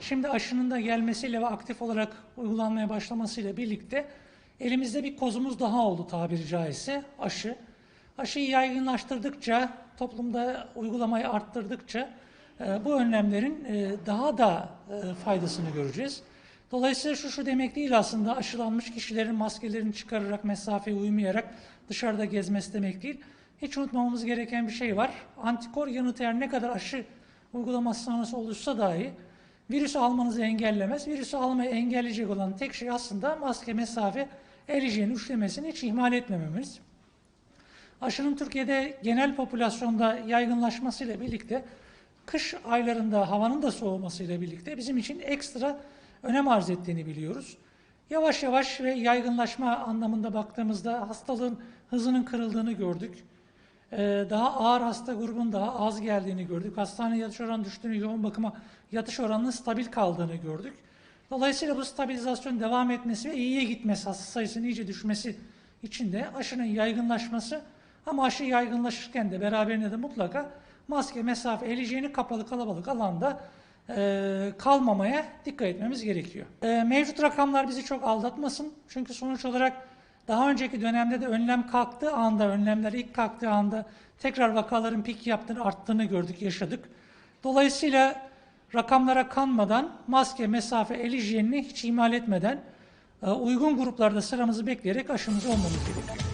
Şimdi aşının da gelmesiyle ve aktif olarak uygulanmaya başlamasıyla birlikte elimizde bir kozumuz daha oldu tabiri caizse aşı. Aşıyı yaygınlaştırdıkça, toplumda uygulamayı arttırdıkça e, bu önlemlerin e, daha da e, faydasını göreceğiz. Dolayısıyla şu şu demek değil aslında aşılanmış kişilerin maskelerini çıkararak, mesafeye uymayarak dışarıda gezmesi demek değil. Hiç unutmamamız gereken bir şey var. Antikor yanıtı her ne kadar aşı uygulaması sonrası olursa dahi virüsü almanızı engellemez. Virüsü almayı engelleyecek olan tek şey aslında maske, mesafe, el hijyeni üçlemesini hiç ihmal etmememiz. Aşının Türkiye'de genel popülasyonda yaygınlaşmasıyla birlikte kış aylarında havanın da soğumasıyla birlikte bizim için ekstra önem arz ettiğini biliyoruz. Yavaş yavaş ve yaygınlaşma anlamında baktığımızda hastalığın hızının kırıldığını gördük. Ee, daha ağır hasta grubun daha az geldiğini gördük. Hastane yatış oranı düştüğünü, yoğun bakıma yatış oranının stabil kaldığını gördük. Dolayısıyla bu stabilizasyon devam etmesi ve iyiye gitmesi, hasta sayısının iyice düşmesi için de aşının yaygınlaşması ama aşı yaygınlaşırken de beraberinde de mutlaka maske, mesafe, el hijyeni kapalı kalabalık alanda e, kalmamaya dikkat etmemiz gerekiyor. E, mevcut rakamlar bizi çok aldatmasın. Çünkü sonuç olarak daha önceki dönemde de önlem kalktığı anda, önlemler ilk kalktığı anda tekrar vakaların pik yaptığını, arttığını gördük, yaşadık. Dolayısıyla rakamlara kanmadan maske, mesafe, el hijyenini hiç ihmal etmeden e, uygun gruplarda sıramızı bekleyerek aşımız olmamız gerekiyor.